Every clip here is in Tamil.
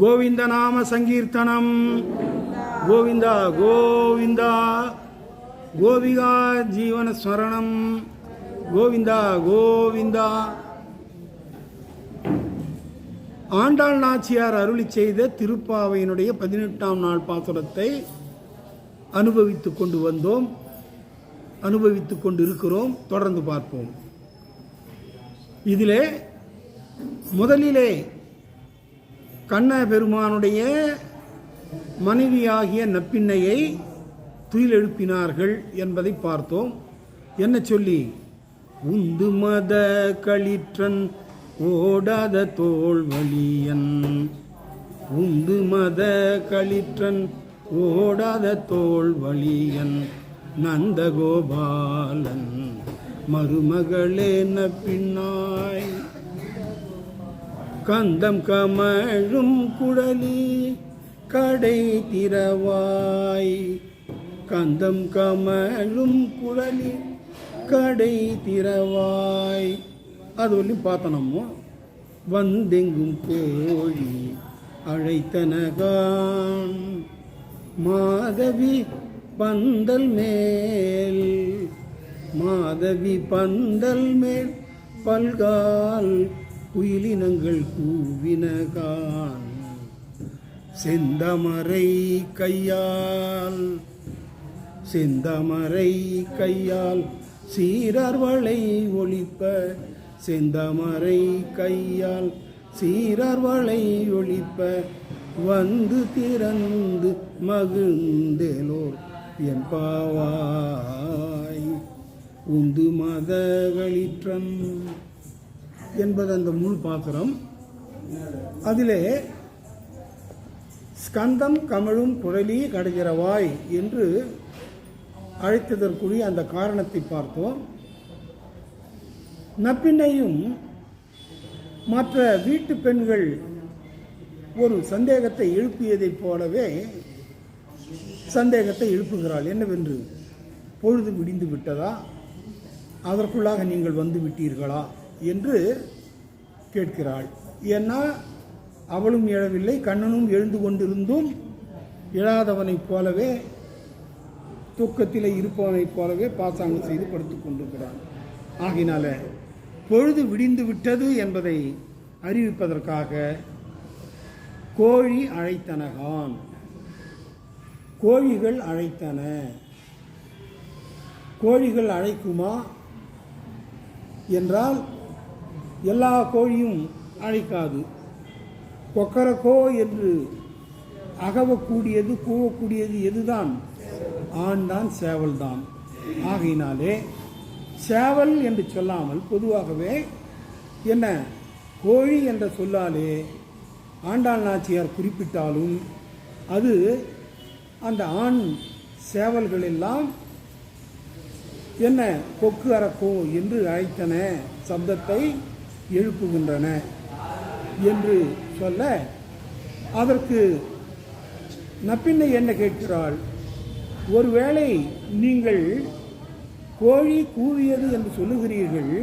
గోవిందనామ సంకీర్తనం గోవింద గోవింద గోవిగా జీవన స్మరణం గోవింద గోవింద ஆண்டாள் நாச்சியார் அருளி செய்த திருப்பாவையினுடைய பதினெட்டாம் நாள் பாசுரத்தை அனுபவித்துக் கொண்டு வந்தோம் அனுபவித்துக் கொண்டு இருக்கிறோம் தொடர்ந்து பார்ப்போம் இதிலே முதலிலே கண்ண பெருமானுடைய மனைவியாகிய நப்பின்னையை துயிலெழுப்பினார்கள் என்பதை பார்த்தோம். என்ன சொல்லி? உந்து மத களிற்றன் ஓடாத தோல் வலியன். உந்து மத களிற்றன் ஓடாத தோல் தோல்வழியன் நந்தகோபாலன் மருமகளே நப்பின்னாய். கந்தம் கமழும் குழலி கடை திறவாய். கந்தம் கமழும் குழலி கடை திறவாய். அது ஒன்றும் பார்த்தனமோ வந்தெங்கும் கோழி அழைத்தனகான். மாதவி பந்தல் மேல் மாதவி பந்தல் மேல் பல்கால் குயிலினங்கள் கூவினகான் செந்தமரை கையால் செந்தமரை கையால் சீரர்வளை ஒழிப்ப. செந்தமரை கையால் சீரர்வளை ஒழிப்ப. வந்து திறந்து மகிழ்ந்தேலோர் என் பாவாய். உந்து மதகளிற்றம் என்பது அந்த முள் பாத்திரம். அதிலே ஸ்கந்தம் கமழும் குழலி கடைகிறவாய் என்று அழைத்ததற்குரிய அந்த காரணத்தை பார்த்தோம். நப்பின்னையும் மற்ற வீட்டு பெண்கள் ஒரு சந்தேகத்தை எழுப்பியதைப் போலவே சந்தேகத்தை எழுப்புகிறாள். என்னவென்று? பொழுது விடிந்து விட்டதா? அதற்குள்ளாக நீங்கள் வந்து விட்டீர்களா? என்று கேட்கிறாள். ஏன்னா அவளும் எழவில்லை கண்ணனும் எழுந்து கொண்டிருந்தும் எழாதவனைப் போலவே தூக்கத்தில் இருப்பவனைப் போலவே பாசாங்கம் செய்து படுத்து கொண்டிருக்கிறான். ஆகினால பொழுது விடிந்து விட்டது என்பதை அறிவிப்பதற்காக கோழி அழைத்தனகான் கோழிகள் அழைத்தன. கோழிகள் அழைக்குமா? என்றால் எல்லா கோழியும் அழைக்காது. கொக்கரக்கோ என்று அகவக்கூடியது கூவக்கூடியது எதுதான்? ஆண் தான் சேவல் தான் ஆகையினாலே சேவல் என்று சொல்லாமல் பொதுவாகவே என்ன? கோழி என்ற சொல்லாலே ஆண்டாள் நாச்சியார் குறிப்பிட்டாலும் அது அந்த ஆண் சேவல்கள் எல்லாம் என்ன? கொக்கு அரக்கோ என்று அழைத்தன சப்தத்தை எழுப்புகின்றன என்று சொல்ல அதற்கு நப்பின்னை என்ன கேட்கிறாள்? ஒருவேளை நீங்கள் கோழி கூவியது என்று சொல்லுகிறீர்கள்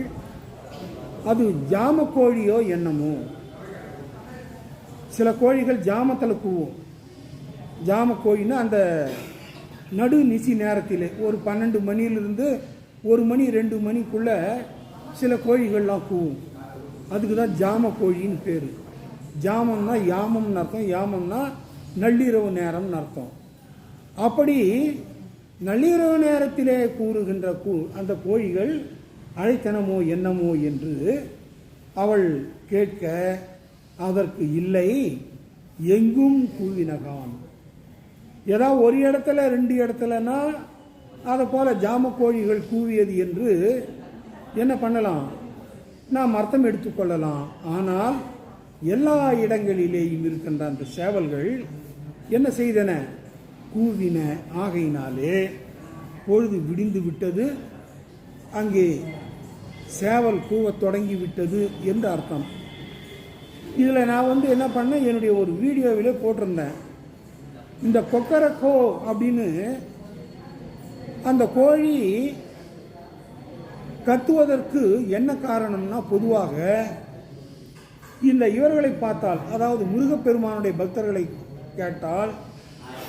அது ஜாம கோழியோ என்னமோ? சில கோழிகள் ஜாமத்தில் கூவும். ஜாம கோழின்னா அந்த நடு நிசி நேரத்தில் ஒரு பன்னெண்டு மணியிலிருந்து ஒரு மணி ரெண்டு மணிக்குள்ள சில கோழிகள்லாம் கூவும். அதுக்கு தான் ஜாம கோழின்னு பேர். ஜாமம்னா யாமம்னு அர்த்தம் யாமம்னா நள்ளிரவு நேரம்னு அர்த்தம். அப்படி நள்ளிரவு நேரத்திலே கூறுகின்ற கூ அந்த கோழிகள் அழைத்தனமோ என்னமோ என்று அவள் கேட்க அதற்கு இல்லை எங்கும் கூவினகான் ஏதாவது ஒரு இடத்துல ரெண்டு இடத்துலனா அதை போல ஜாம கோழிகள் கூவியது என்று என்ன பண்ணலாம்? நாம் அர்த்தம் எடுத்துக்கொள்ளலாம். ஆனால் எல்லா இடங்களிலேயும் இருக்கின்ற அந்த சேவல்கள் என்ன செய்தன? கூவின. ஆகையினாலே பொழுது விடிந்து விட்டது. அங்கே சேவல் கூவத் தொடங்கி விட்டது என்று அர்த்தம். இதில் நான் வந்து என்ன பண்ணேன்? என்னுடைய ஒரு வீடியோவிலே போட்டிருந்தேன். இந்த கொக்கரக்கோ அப்படின்னு அந்த கோழி கத்துவதற்கு என்ன காரணம்னா பொதுவாக இந்த இவர்களை பார்த்தால் அதாவது முருகப்பெருமானுடைய பக்தர்களை கேட்டால்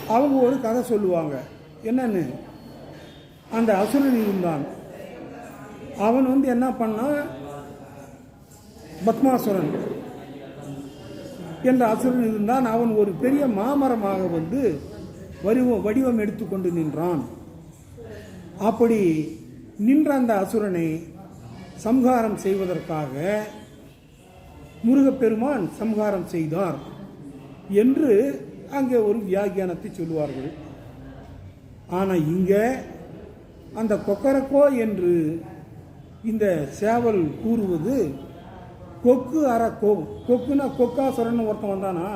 அவங்க ஒரு கதை சொல்லுவாங்க. என்னன்னு? அந்த அசுரன் இருந்தான். அவன் வந்து என்ன பண்ணான் பத்மாசுரன் என்ற அசுரன் இருந்தான். அவன் ஒரு பெரிய மாமரமாக வந்து வடிவம் வடிவம் எடுத்துக்கொண்டு நின்றான். அப்படி நின்ற அந்த அசுரனை சம்ஹாரம் செய்வதற்காக முருகப்பெருமான் சம்ஹாரம் செய்தார் என்று அங்கே ஒரு வியாகியானத்தை சொல்லுவார்கள். ஆனால் இங்கே அந்த கொக்கரக்கோ என்று இந்த சேவல் கூறுவது கொக்கு அற கோ கொக்குனா கொக்காசுரன் ஒருத்தன் வந்தானா?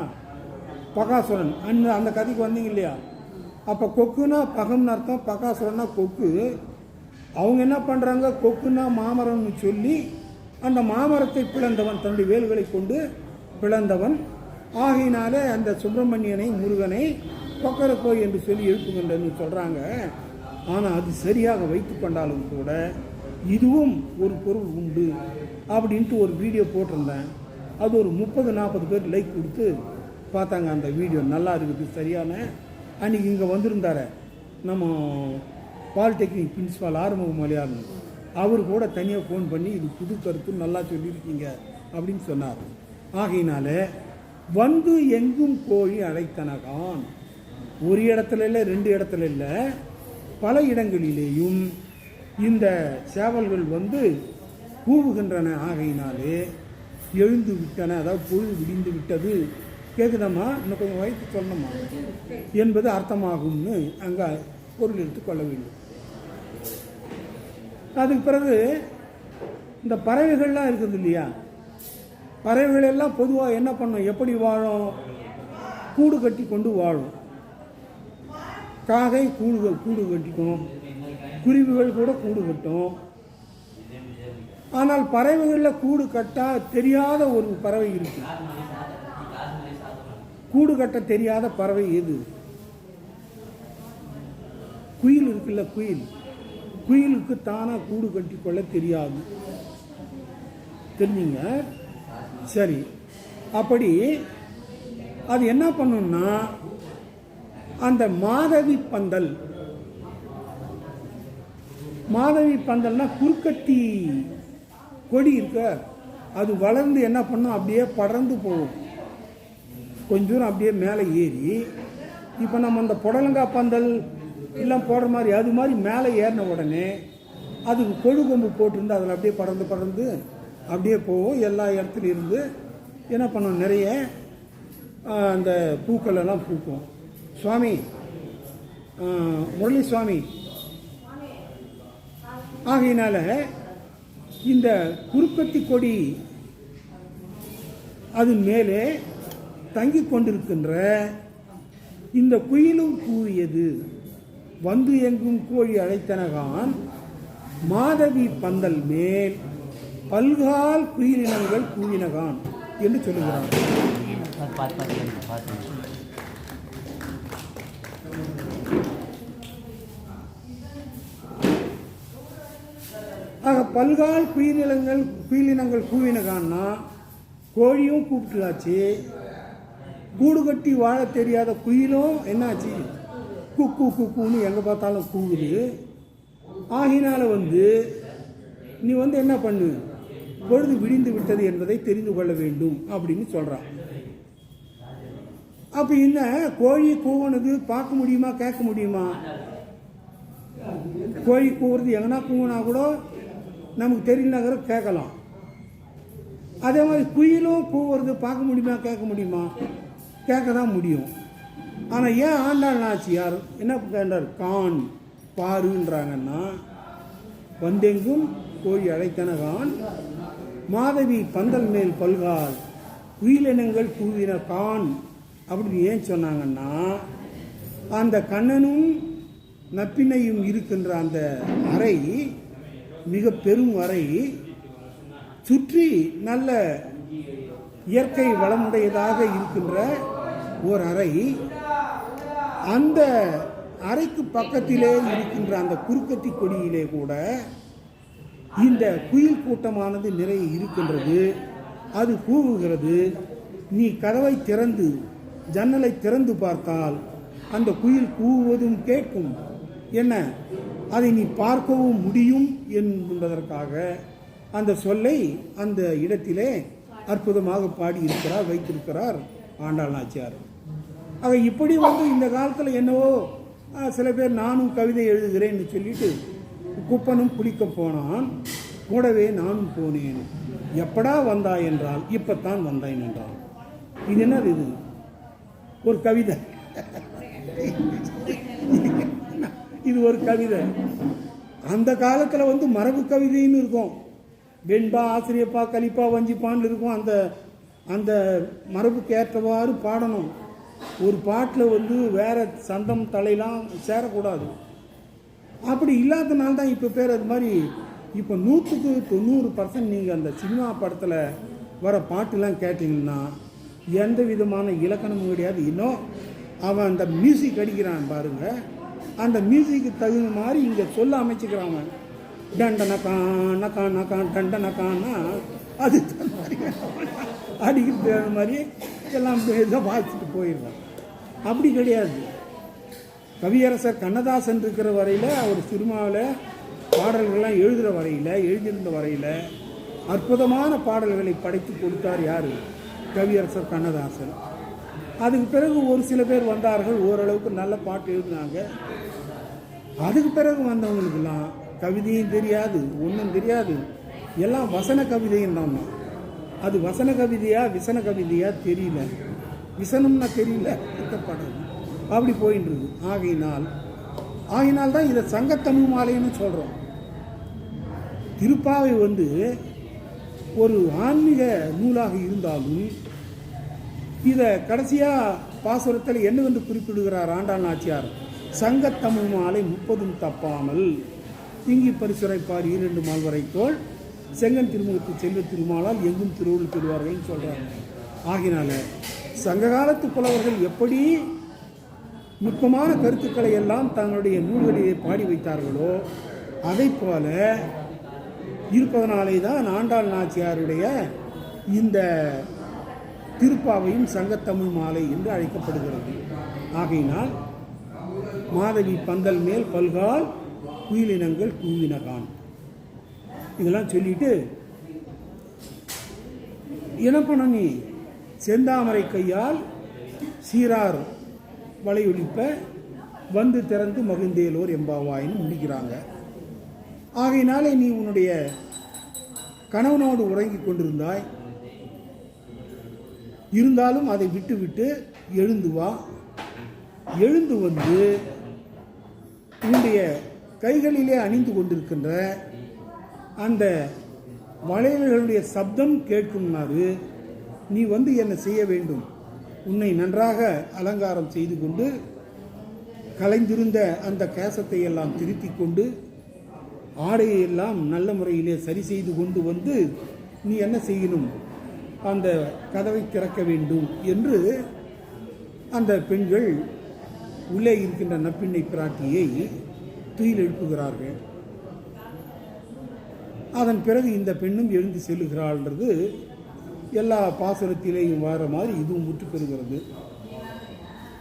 பகாசுரன். அந்த அந்த கதைக்கு வந்தீங்க இல்லையா? அப்போ கொக்குனா பகம்னு அர்த்தம் பகாசுரன்னா கொக்கு. அவங்க என்ன பண்ணுறாங்க கொக்குனா மாமரம்னு சொல்லி அந்த மாமரத்தை பிளந்தவன் தன்னுடைய வேல்களை கொண்டு பிளந்தவன். ஆகையினாலே அந்த சுப்பிரமணியனை முருகனை கொக்கரக்கோ என்று சொல்லி எழுப்புகின்றன்னு சொல்கிறாங்க ஆனால் அது சரியாக வைத்து கொண்டாலும் கூட இதுவும் ஒரு பொருள் உண்டு அப்படின்ட்டு ஒரு வீடியோ போட்டிருந்தேன். அது ஒரு முப்பது நாற்பது பேர் லைக் கொடுத்து பார்த்தாங்க அந்த வீடியோ. நல்லா இருக்குது சரியான அன்றைக்கி இங்கே வந்திருந்தார. நம்ம பாலிடெக்னிக் பிரின்ஸிபால் ஆறுமுக மலையாளம் அவர் கூட தனியாக ஃபோன் பண்ணி இது புது கருத்து நல்லா சொல்லியிருக்கீங்க அப்படின்னு சொன்னார். ஆகையினால வந்து எங்கும் கோழி அழைத்தனகான். ஒரு இடத்துல இல்லை ரெண்டு இடத்துல இல்லை பல இடங்களிலேயும் இந்த சேவல்கள் வந்து கூவுகின்றன. ஆகையினாலே எழுந்து விட்டன அதாவது பொழுது விடிந்து விட்டது. கேட்குதம்மா இன்னும் கொஞ்சம் வயசு சொல்லணுமா? என்பது அர்த்தமாகும்னு அங்கே பொருள் எடுத்துக்கொள்ள வேண்டும். அதுக்கு பிறகு இந்த பறவைகள்லாம் இருக்குது இல்லையா? பறவைகள் எல்லாம் பொதுவாக என்ன பண்ணும்? எப்படி வாழும்? கூடு கட்டி கொண்டு வாழும். காகை கூடுகள் கூடு கட்டிக்கும். குருவிகள் கூட கூடு கட்டும். ஆனால் பறவைகளில் கூடு கட்டா தெரியாத ஒரு பறவை இருக்கு. கூடு கட்ட தெரியாத பறவை எது? குயில் இருக்குல்ல குயில். குயிலுக்கு தானாக கூடு கட்டிக்கொள்ள தெரியாது. தெரிஞ்சுங்க? சரி. அப்படி அது என்ன பண்ணும்னா அந்த மாதவி பந்தல் மாதவி பந்தல்னா குறுக்கத்தி கொடி இருக்க அது வளர்ந்து என்ன பண்ணும்? அப்படியே படர்ந்து போகும். கொஞ்ச தூரம் அப்படியே மேலே ஏறி இப்போ நம்ம அந்த புடலங்காய் பந்தல் எல்லாம் போடுற மாதிரி அது மாதிரி மேலே ஏறின உடனே அதுக்கு கொழு கொம்பு போட்டிருந்து அதில் அப்படியே பறந்து பறந்து அப்படியே போகும். எல்லா இடத்துலையும் இருந்து என்ன பண்ணும்? நிறைய அந்த பூக்கள் எல்லாம் பூக்கும். சுவாமி முரளி சுவாமி ஆகையினால இந்த குறுக்கத்தி கொடி அது மேலே தங்கி கொண்டிருக்கின்ற இந்த குயிலும் கூறியது. வந்து எங்கும் கோழி அழைத்தனகான் மாதவி பந்தல் மேல் பல்கால் குயிலினங்கள் கூவினகான் என்று சொல்லுகிறார். ஆக பல்கால் குயிலினங்கள் குயிலினங்கள் கூவினகான்னா கோழியும் கூப்பிட்டுலாச்சு கூடு கட்டி வாழ தெரியாத குயிலும் என்னாச்சு? குக்கு குக்குன்னு எங்கே பார்த்தாலும் கூவுது. ஆகினால வந்து நீ வந்து என்ன பண்ணு? பொழுது விடிந்து விட்டது என்பதை தெரிந்து கொள்ள வேண்டும் அப்படின்னு சொல்கிறான் அப்போ என்ன? கோழி கூவனது பார்க்க முடியுமா கேட்க முடியுமா? கோழி கூவுறது எங்கன்னா கூவினா கூட நமக்கு தெரியலங்கிற கேட்கலாம். அதே மாதிரி குயிலும் கூவுறது பார்க்க முடியுமா கேட்க முடியுமா? கேட்க தான் முடியும். ஆனால் ஏன் ஆண்டாள் நாச்சியார் என்ன கேட்டார்? கான் பாருன்றாங்கன்னா வந்தெங்கும் கோழி அழைத்தனகான் மாதவி பந்தல் மேல் பல்கால் உயிரினங்கள் கூவின கான் அப்படின்னு ஏன் சொன்னாங்கன்னா அந்த கண்ணனும் நப்பினையும் இருக்கின்ற அந்த அறை மிக பெரும் அறை சுற்றி நல்ல இயற்கை வளமுடையதாக இருக்கின்ற ஓர் அறை. அந்த அறைக்கு பக்கத்திலே இருக்கின்ற அந்த குறுக்கத்தி கொடியிலே கூட இந்த குயில் கூட்டமானது நிறைய இருக்கின்றது. அது கூவுகிறது. நீ கதவை திறந்து ஜன்னலை திறந்து பார்த்தால் அந்த குயில் கூவுவதும் கேட்கும். என்ன? அதை நீ பார்க்கவும் முடியும் என்பதற்காக அந்த சொல்லை அந்த இடத்திலே அற்புதமாக பாடி இருக்கிறார் வைத்திருக்கிறார் ஆண்டாள் நாச்சியார். ஆக இப்படி வந்து இந்த காலத்தில் என்னவோ சில பேர் நானும் கவிதை எழுதுகிறேன்னு சொல்லிட்டு குப்பனும் குளிக்க போனான். கூடவே நானும் போனேன். எப்படா வந்தாய் என்றால் இப்பத்தான் வந்தேன் என்றான். இது என்ன இது? ஒரு கவிதை. இது ஒரு கவிதை. அந்த காலத்தில் வந்து மரபு கவிதைன்னு இருக்கும். வெண்பா ஆசிரியப்பா கலிப்பா வஞ்சிப்பான்னு இருக்கும். அந்த அந்த மரபுக்கு ஏற்றவாறு பாடணும். ஒரு பாட்டில் வந்து வேற சந்தம் தலையெல்லாம் சேரக்கூடாது. அப்படி இல்லாதனால தான் இப்போ பேர் அது மாதிரி இப்போ நூற்றுக்கு தொண்ணூறு பர்சன்ட் நீங்கள் அந்த சினிமா படத்தில் வர பாட்டுலாம் கேட்டிங்கன்னா எந்த விதமான இலக்கணமும் கிடையாது. இன்னும் அவன் அந்த மியூசிக் அடிக்கிறான் பாருங்கள் அந்த மியூசிக்கு தகுந்த மாதிரி இங்கே சொல்ல அமைச்சிக்கிறான் அவன். டண்டனக்கா நக்கா டண்டனக்கான்னா அது அடிக்கிறது மாதிரி எல்லாம் ஏதோ வாசிச்சுட்டு போயிடுறான். அப்படி கிடையாது. கவியரசர் கண்ணதாசன் இருக்கிற வரையில் அவர் சினிமாவில் பாடல்கள்லாம் எழுதுகிற வரையில் எழுதியிருந்த வரையில் அற்புதமான பாடல்களை படைத்து கொடுத்தார் யார்? கவியரசர் கண்ணதாசன். அதுக்கு பிறகு ஒரு சில பேர் வந்தார்கள் ஓரளவுக்கு நல்ல பாட்டு எழுதினாங்க. அதுக்கு பிறகு வந்தவங்களுக்கெல்லாம் கவிதையும் தெரியாது ஒன்றும் தெரியாது. எல்லாம் வசன கவிதையும் தான். அது வசன கவிதையா விசன கவிதையா தெரியல. விசனம்னா தெரியல படம் அப்படி போயின்னு இருக்கு ஆகையினால் ஆகையினால் தான் இதை சங்கத்தமிழ் மாலைன்னு சொல்கிறோம் திருப்பாவை வந்து ஒரு ஆன்மீக நூலாக இருந்தாலும் இதை கடைசியாக பாசுரத்தில் என்னவென்று குறிப்பிடுகிறார் ஆண்டாள் நாச்சியார்? சங்கத்தமிழ் மாலை முப்பதும் தப்பாமல் திங்கி பரிசுரைப்பார் இரண்டு மால் வரைக்கோள் செங்கன் திருமுகத்து செல்வ திருமாலால் எங்கும் திருவுள் பெறுவார்கள்னு சொல்கிறாங்க ஆகினால சங்க காலத்து புலவர்கள் எப்படி நுட்பமான கருத்துக்களை எல்லாம் தங்களுடைய நூல்களிலே பாடி வைத்தார்களோ அதை போல இருப்பதனாலே தான் ஆண்டாள் நாச்சியாருடைய இந்த திருப்பாவையும் சங்கத்தமிழ் மாலை என்று அழைக்கப்படுகிறது. ஆகையினால் மாதவி பந்தல் மேல் பல்கால் குயிலினங்கள் கூவினகான் இதெல்லாம் சொல்லிட்டு என்ன பண்ண நீ? செந்தாமரை கையால் சீரார் வலையொலிப்ப வந்து திறந்து மகிழ்ந்தேலோர் எம்பாவாயின்னு முடிக்கிறாங்க. ஆகையினாலே நீ உன்னுடைய கணவனோடு உறங்கிக் கொண்டிருந்தாய். இருந்தாலும் அதை விட்டுவிட்டு எழுந்து வா. எழுந்து வந்து உன்னுடைய கைகளிலே அணிந்து கொண்டிருக்கின்ற அந்த வளையல்களுடைய சப்தம் கேட்குமாறு நீ வந்து என்ன செய்ய வேண்டும். உன்னை நன்றாக அலங்காரம் செய்து கொண்டு கலைந்திருந்த அந்த கேசத்தை எல்லாம் திருத்தி கொண்டு ஆடையை எல்லாம் நல்ல முறையிலே சரி செய்து கொண்டு வந்து நீ என்ன செய்யணும்? அந்த கதவை திறக்க வேண்டும். என்று அந்த பெண்கள் உள்ளே இருக்கின்ற நப்பிண்ணை பிராட்டியை துயில் எழுப்புகிறார்கள். அதன் பிறகு இந்த பெண்ணும் எழுந்து செல்லுகிறாள்ன்றது எல்லா பாசுரத்திலேயும் வர மாதிரி இதுவும் முற்று பெறுகிறது.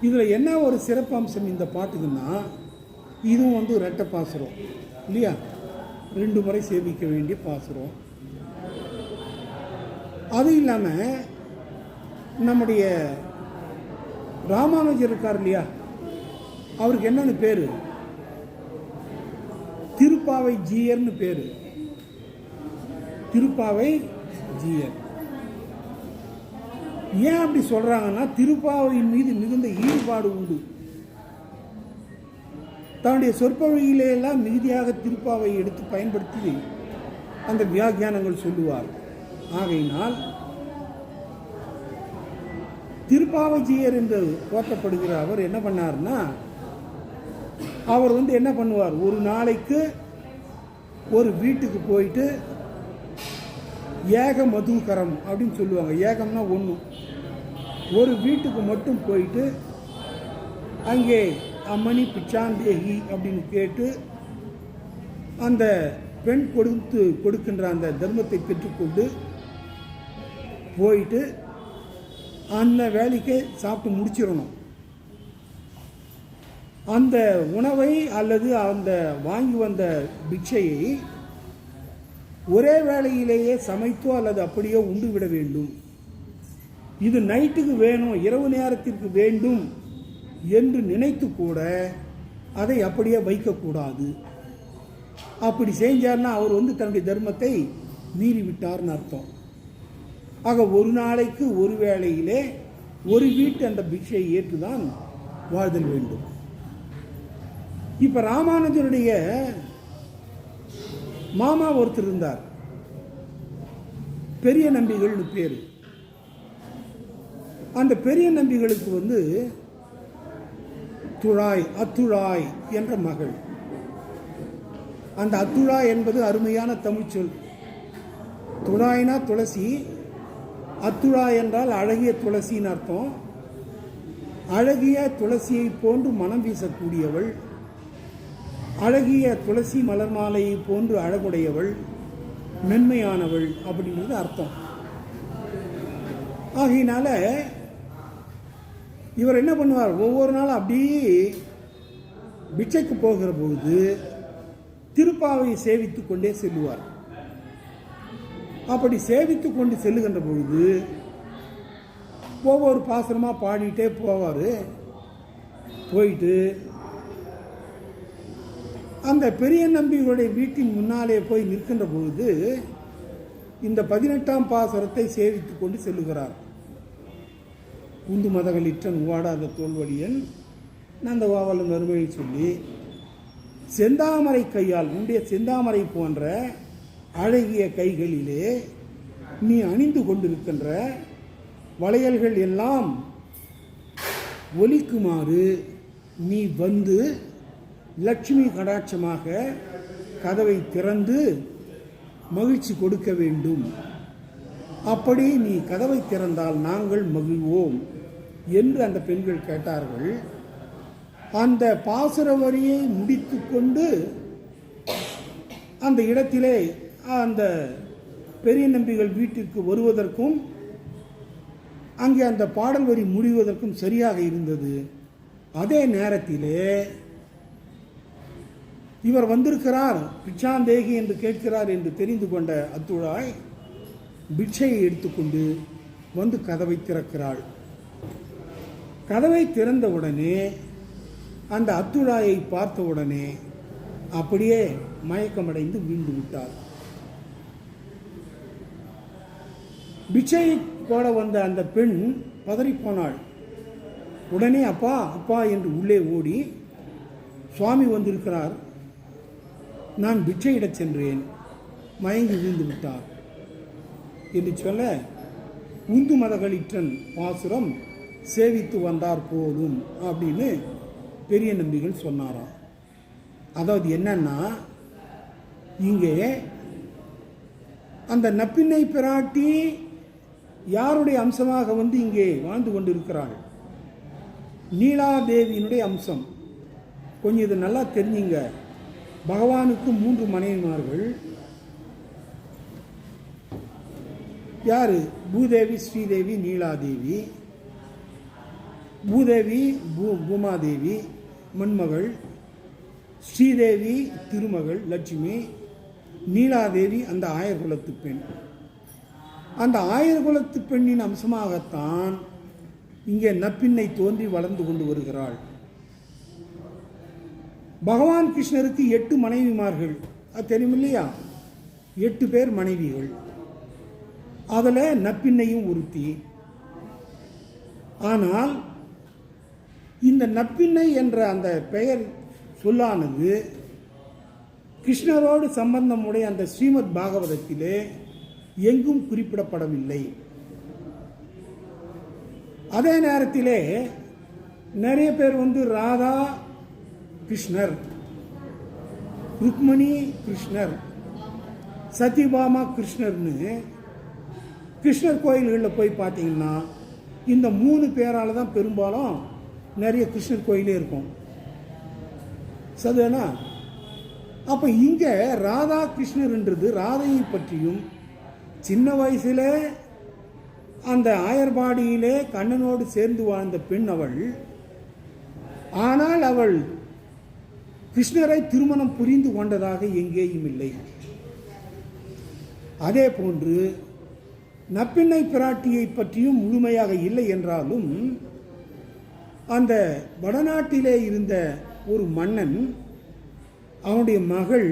இதில் என்ன ஒரு சிறப்பம்சம் இந்த பாட்டுக்குன்னா இதுவும் வந்து ரெட்டை பாசுரம் இல்லையா? ரெண்டு முறை சேமிக்க வேண்டிய பாசுரம். அது இல்லாமல் நம்முடைய ராமானுஜர் இருக்கார் இல்லையா? அவருக்கு என்னென்னு பேர்? திருப்பாவை ஜீயர்னு பேர். திருப்பாவை ஜீயர் ஏன் அப்படி சொல்றாங்கன்னா திருப்பாவையின் மீது மிகுந்த ஈடுபாடு உண்டு. தன்னுடைய சொற்பொழியிலேயெல்லாம் மிகுதியாக திருப்பாவை எடுத்து பயன்படுத்தி அந்த வியாக்கியானங்கள் சொல்லுவார். ஆகையினால் திருப்பாவஜியர் என்று போற்றப்படுகிற அவர் என்ன பண்ணார்னா அவர் வந்து என்ன பண்ணுவார்? ஒரு நாளைக்கு ஒரு வீட்டுக்கு போயிட்டு ஏக மதுகரம் அப்படின்னு சொல்லுவாங்க. ஏகம்னா ஒன்று ஒரு வீட்டுக்கு மட்டும் போயிட்டு அங்கே அம்மணி பிச்சாந்தேகி அப்படின்னு கேட்டு அந்த பெண் கொடுத்து கொடுக்கின்ற அந்த தர்மத்தை பெற்றுக்கொண்டு போயிட்டு அந்த வேலைக்கு சாப்பிட்டு முடிச்சிடணும். அந்த உணவை அல்லது அந்த வாங்கி வந்த பிக்ஷையை ஒரே வேளையிலேயே சமைத்தோ அல்லது அப்படியோ உண்டு விட வேண்டும். இது நைட்டுக்கு வேணும் இரவு நேரத்திற்கு வேண்டும் என்று நினைத்து கூட அதை அப்படியே வைக்கக்கூடாது. அப்படி செஞ்சார்னா அவர் வந்து தன்னுடைய தர்மத்தை மீறிவிட்டார்னு அர்த்தம். ஆக ஒரு நாளைக்கு ஒரு வேளையிலே ஒரு வீட்டு அந்த பிக்ஷையை ஏற்றுதான் வாழ்தல் வேண்டும். இப்போ ராமானுஜருடைய மாமா ஒருத்தர் இருந்தார். பெரிய நம்பிகள்னு பேர். அந்த பெரிய நம்பிகளுக்கு வந்து துழாய் அத்துழாய் என்ற மகள். அந்த அத்துழாய் என்பது அருமையான தமிழ் சொல். துழாய்னா துளசி அத்துழாய் என்றால் அழகிய துளசின்னு அர்த்தம். அழகிய துளசியை போன்று மனம் வீசக்கூடியவள். அழகிய துளசி மலர் மாலையை போன்று அழகுடையவள் மென்மையானவள் அப்படின்றது அர்த்தம். ஆகையினால இவர் என்ன பண்ணுவார்? ஒவ்வொரு நாளும் அப்படியே பிச்சைக்கு போகிற பொழுது திருப்பாவையை சேவித்து கொண்டே செல்லுவார். அப்படி சேவித்து கொண்டு செல்லுகின்ற பொழுது ஒவ்வொரு பாசனமாக பாடிட்டே போவார். போயிட்டு அந்த பெரிய நம்பிகளுடைய வீட்டின் முன்னாலே போய் நிற்கின்ற பொழுது இந்த பதினெட்டாம் பாசரத்தை சேவித்து கொண்டு செல்லுகிறார். உந்து மதகளிற்றன் ஓடாத தோல்வடியன் நந்த வறுமையை சொல்லி செந்தாமரை கையால் உன்னுடைய செந்தாமரை போன்ற அழகிய கைகளிலே நீ அணிந்து கொண்டிருக்கின்ற வளையல்கள் எல்லாம் ஒலிக்குமாறு நீ வந்து லட்சுமி கடாட்சமாக கதவை திறந்து மகிழ்ச்சி கொடுக்க வேண்டும். அப்படி நீ கதவை திறந்தால் நாங்கள் மகிழ்வோம் என்று அந்த பெண்கள் கேட்டார்கள். அந்த பாசுர வரியை முடித்துக்கொண்டு அந்த இடத்திலே அந்த பெரிய நம்பிகள் வீட்டிற்கு வருவதற்கும் அங்கே அந்த பாடல் வரி முடிவதற்கும் சரியாக இருந்தது. அதே நேரத்திலே இவர் வந்திருக்கிறார் பிச்சாந்தேகி என்று கேட்கிறார் என்று தெரிந்து கொண்ட அத்துழாய் பிட்சையை எடுத்துக்கொண்டு வந்து கதவை திறக்கிறாள். கதவை திறந்தவுடனே அந்த அத்துழாயை பார்த்தவுடனே அப்படியே மயக்கமடைந்து வீழ்ந்து விட்டார் பிச்சை போட வந்த அந்த பெண் பதறிப்போனாள். உடனே அப்பா அப்பா என்று உள்ளே ஓடி சுவாமி வந்திருக்கிறார். நான் பிச்சையிடச் சென்றேன். மயங்கி விழுந்து விட்டார். என்று சொல்ல உந்து மதகளிற்றன் பாசுரம் சேவித்து வந்தார் போதும் அப்படின்னு பெரிய நம்பிகள் சொன்னாராம். அதாவது என்னன்னா இங்கே அந்த நப்பின்னை பிராட்டி யாருடைய அம்சமாக வந்து இங்கே வாழ்ந்து கொண்டிருக்கிறாள்? நீலாதேவியினுடைய அம்சம். கொஞ்சம் இது நல்லா தெரிஞ்சுங்க. பகவானுக்கு மூன்று மனைவிமார்கள். யார்? பூதேவி ஸ்ரீதேவி நீலாதேவி. பூதேவி பூ பூமாதேவி மண்மகள். ஸ்ரீதேவி திருமகள் லட்சுமி. நீலாதேவி அந்த ஆயர்குலத்து பெண். அந்த ஆயர்குலத்து பெண்ணின் அம்சமாகத்தான் இங்கே நப்பின்னை தோன்றி வளர்ந்து கொண்டு வருகிறாள். பகவான் கிருஷ்ணருக்கு எட்டு மனைவிமார்கள். அது தெரியும் இல்லையா? எட்டு பேர் மனைவிகள். அதில் நப்பின்னையும் உறுத்தி ஆனால் இந்த நப்பின்னை என்ற அந்த பெயர் சொல்லானது கிருஷ்ணரோடு சம்பந்தமுடைய அந்த ஸ்ரீமத் பாகவதத்திலே எங்கும் குறிப்பிடப்படவில்லை. அதே நேரத்திலே நிறைய பேர் வந்து ராதா கிருஷ்ணர். ருக்மணி கிருஷ்ணர். சத்யபாமா கிருஷ்ணர்னு கிருஷ்ணர் கோயில்களில் போய் பார்த்தீங்கன்னா இந்த மூணு பேரால் தான் பெரும்பாலும் நிறைய கிருஷ்ணர் கோயிலே இருக்கும். சரிதானா அப்போ இங்கே ராதா கிருஷ்ணர்ன்றது ராதையை பற்றியும் சின்ன வயசில் அந்த ஆயர்பாடியிலே கண்ணனோடு சேர்ந்து வாழ்ந்த பெண் அவள். ஆனால் அவள் கிருஷ்ணரை திருமணம் புரிந்து கொண்டதாக எங்கேயும் இல்லை. அதே போன்று நப்பிண்ணை பிராட்டியை பற்றியும் முழுமையாக இல்லை என்றாலும் அந்த வடநாட்டிலே இருந்த ஒரு மன்னன் அவனுடைய மகள்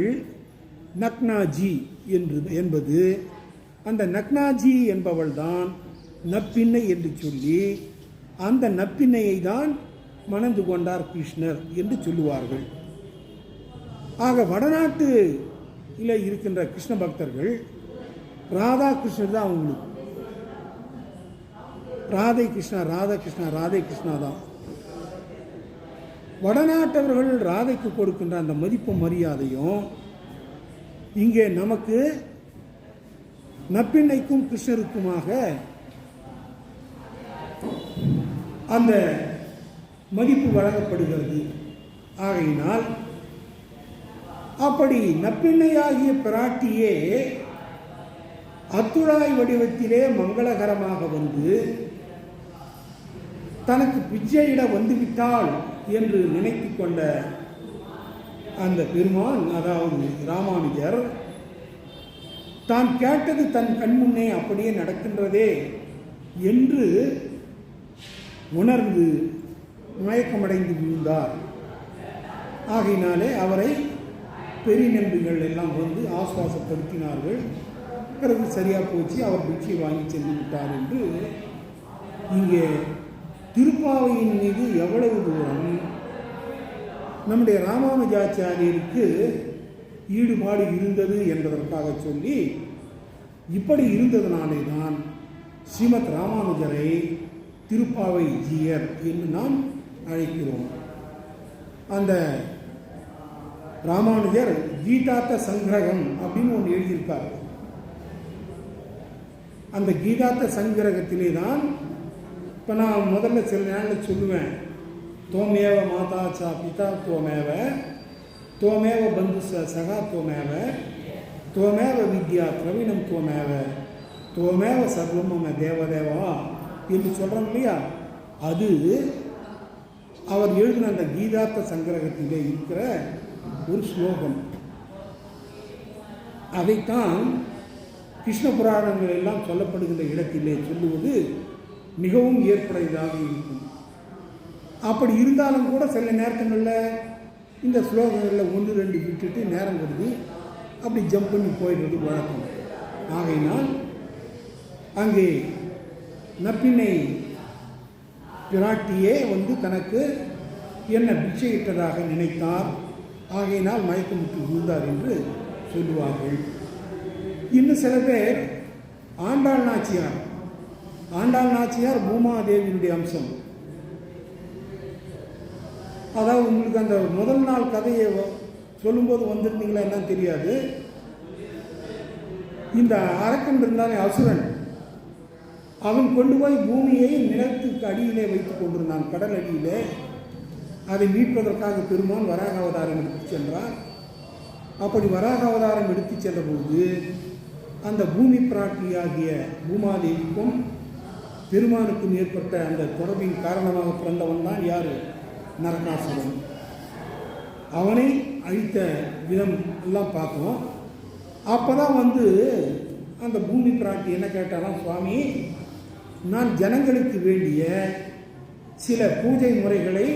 நக்னாஜி என்று என்பது அந்த நக்னாஜி என்பவள்தான் நப்பிண்ணை என்று சொல்லி அந்த நப்பிண்ணையை தான் மணந்து கொண்டார் கிருஷ்ணர் என்று சொல்லுவார்கள். ஆக வடநாட்டில் இருக்கின்ற கிருஷ்ண பக்தர்கள் ராதா கிருஷ்ணர் தான் அவங்களுக்கு. ராதை கிருஷ்ணா ராதா கிருஷ்ணா ராதை கிருஷ்ணா தான். வடநாட்டவர்கள் ராதைக்கு கொடுக்கின்ற அந்த மதிப்பு மரியாதையும் இங்கே நமக்கு நப்பிண்ணைக்கும் கிருஷ்ணருக்குமாக அந்த மதிப்பு வழங்கப்படுகிறது. ஆகையினால் அப்படி நப்பிள்ளையாகிய பிராட்டியே அத்துழாய் வடிவத்திலே மங்களகரமாக வந்து தனக்கு பிச்சையிட வந்துவிட்டாள் என்று நினைத்து கொண்ட அந்த பெருமான் அதாவது ராமானுஜர் தான் கேட்டது தன் கண்முன்னே அப்படியே நடக்கின்றதே என்று உணர்ந்து மயக்கமடைந்து விழுந்தார். ஆகையினாலே அவரை பெரிய நம்பிகள் எல்லாம் வந்து ஆசுவாசப்படுத்தினார்கள். பிறகு சரியாக போச்சு. அவர் பிச்சை வாங்கி சென்று விட்டார் என்று இங்கே திருப்பாவையின் மீது எவ்வளவு தூரம் நம்முடைய ராமானுஜாச்சாரியருக்கு ஈடுபாடு இருந்தது என்பதற்காக சொல்லி இப்படி இருந்ததனாலே தான் ஸ்ரீமத் ராமானுஜரை திருப்பாவை ஜீயர் என்று நாம் அழைக்கிறோம். அந்த ராமானுஜர் கீதார்த்த சங்கிரகம் அப்படின்னு ஒன்று எழுதியிருக்கார். அந்த கீதார்த்த சங்கிரகத்திலே தான் இப்போ நான் முதல்ல சில நேரில் சொல்லுவேன். தோமேவ மாதா சா பிதா தோமேவ தோமேவ பந்து ச சகா தோமேவ தோமேவ வித்யா பிரவீணம் தோமேவ தோமேவ சர்வமம தேவதேவா என்று சொல்கிறோம் இல்லையா? அது அவர் எழுதின அந்த கீதார்த்த சங்கிரகத்திலே இருக்கிற ஒரு ஸ்லோகம். அதைத்தான் கிருஷ்ண புராணங்கள் எல்லாம் சொல்லப்படுகின்ற இடத்திலே சொல்லுவது மிகவும் ஏற்புடையதாக இருக்கும். அப்படி இருந்தாலும் கூட சில நேரத்துங்களில் இந்த ஸ்லோகங்களில் ஒன்று ரெண்டு விட்டுட்டு நேரம் கருதி அப்படி ஜம்ப் பண்ணி போயிடுறது வழக்கம். ஆகையினால் அங்கே நப்பினை பிராட்டியே வந்து தனக்கு என்ன பிச்சையிட்டதாக நினைத்தார்? ஆகையினால் மயக்கமுற்று விழுந்தார் என்று சொல்லுவார்கள். இன்னும் சில பேர் ஆண்டாள் நாச்சியார் ஆண்டாள் நாச்சியார் பூமாதேவியினுடைய அம்சம். அதாவது உங்களுக்கு அந்த முதல் நாள் கதையை வ- சொல்லும்போது வந்திருந்தீங்களா என்னன்னு தெரியாது. இந்த அரக்கன் இருந்தானே அசுரன். அவன் கொண்டு போய் பூமியை நிலத்துக்கு அடியிலே வைத்துக் கொண்டிருந்தான் கடல் அடியிலே. அதை மீட்பதற்காக பெருமான் வராக அவதாரம் எடுத்துச் சென்றார். அப்படி வராக அவதாரம் எடுத்துச் சென்றபோது அந்த பூமி பிராட்டியாகிய பூமாதேவிக்கும் பெருமானுக்கும் ஏற்பட்ட அந்த தொடர்பின் காரணமாக பிறந்தவன் தான் யார்? நரகாசுரன். அவனை அழித்த விதம் எல்லாம் பார்த்தோம் அப்போ தான் வந்து அந்த பூமி பிராட்டி என்ன கேட்டாலும் சுவாமி நான் ஜனங்களுக்கு வேண்டிய சில பூஜை முறைகளை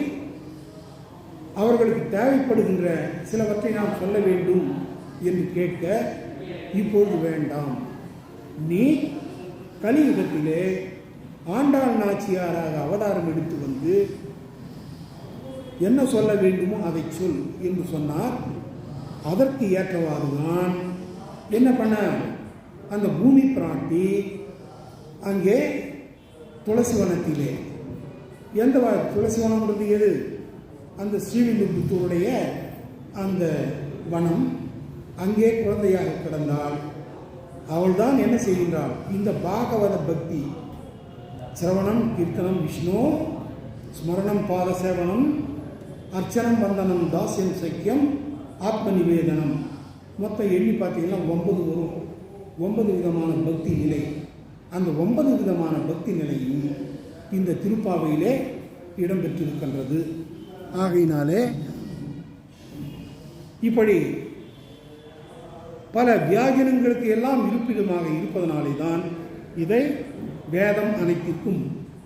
அவர்களுக்கு தேவைப்படுகின்ற சிலவற்றை நாம் சொல்ல வேண்டும் என்று கேட்க இப்பொழுது வேண்டாம். நீ கலியுகத்திலே ஆண்டாள் நாச்சியாராக அவதாரம் எடுத்து வந்து என்ன சொல்ல வேண்டுமோ அதை சொல் என்று சொன்னார். அதற்கு ஏற்றவாறுதான் என்ன பண்ண? அந்த பூமி பிராட்டி அங்கே துளசி வனத்திலே. எந்த வ- துளசி வனம்ன்றது எது? அந்த ஸ்ரீவில்லிபுத்தூருடைய அந்த வனம் அங்கே குழந்தையாக கிடந்தாள். அவள்தான் என்ன செய்கின்றாள்? இந்த பாகவத பக்தி சிரவணம் கீர்த்தனம் விஷ்ணு ஸ்மரணம் பாதசேவனம் அர்ச்சனம் வந்தனம் தாசியம் சக்கியம் ஆத்ம நிவேதனம். மொத்தம் எண்ணி பார்த்தீங்கன்னா ஒன்பது வரும். ஒன்பது விதமான பக்தி நிலை. அந்த ஒன்பது விதமான பக்தி நிலையும் இந்த திருப்பாவையிலே இடம்பெற்றிருக்கின்றது. ஆகையினாலே இப்படி பல வியாஜனங்களுக்கு எல்லாம் இருப்பிடமாக இருப்பதனாலே தான் இதை வேதம் அனைத்திற்கும்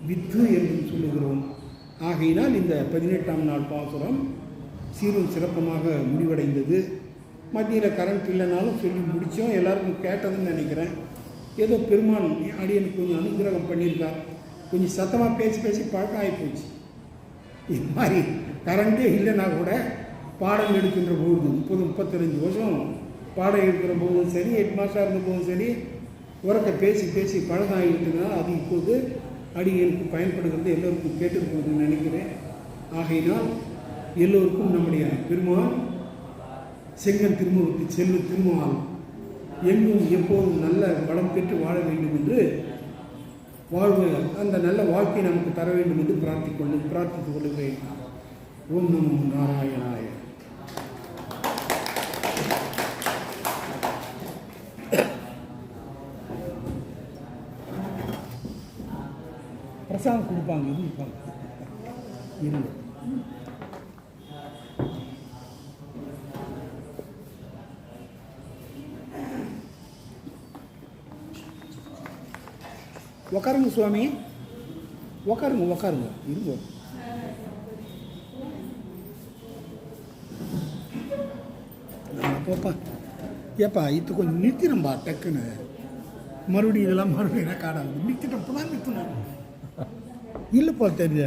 வித்து என்று சொல்லுகிறோம். ஆகையினால் இந்த பதினெட்டாம் நாள் பாசுரம் சீரும் சிறப்பமாக முடிவடைந்தது. மத்தியில் கரண்ட் இல்லைனாலும் சொல்லி முடித்தோம் எல்லாருக்கும் கேட்டதுன்னு நினைக்கிறேன். ஏதோ பெருமான் அடியனுக்கு கொஞ்சம் அனுகிரகம் பண்ணியிருக்கார். கொஞ்சம் சத்தமாக பேசி பேசி பழக்கம் ஆகி போச்சு. இது மாதிரி கரண்ட்டே இல்லைன்னா கூட பாடம் எடுக்கின்ற பொழுது முப்பது முப்பத்தஞ்சு வருஷம் பாடம் எடுக்கிற போதும் சரி ஹெட் மாஸ்டராக இருந்த போதும் சரி உரத்தை பேசி பேசி பழக்கம் அது இப்போது அடிகளுக்கு பயன்படுகிறது எல்லோருக்கும் கேட்டிருக்கிறதுன்னு நினைக்கிறேன். ஆகையினால் எல்லோருக்கும் நம்முடைய பெருமாள் செங்கன் திருமுகத்து செல்லு திருமால் எங்கும் எப்போதும் நல்ல வளம் பெற்று வாழ வேண்டும் என்று வாழ்வு அந்த நல்ல வாழ்க்கையை நமக்கு தர வேண்டும் என்று பிரார்த்திக்கொண்டு பிரார்த்தித்துக் கொள்கிறேன். ஓம் நமோ நாராயணாய. பிரசாதம் கொடுப்பாங்க இது கொடுப்பாங்க. இருங்க உக்காருங்க சுவாமி. உக்காருங்க உக்காருங்க. இருங்க. ஏப்பா இது கொஞ்சம் நிறுத்தினம்பா டக்குன்னு. மறுபடியும் இதெல்லாம் மறுபடியும் ரெக்கார்ட் ஆகுது நிறுத்திட்டப்போ தான் நிறுத்தினேன் இல்லை போல் தெரிஞ்ச.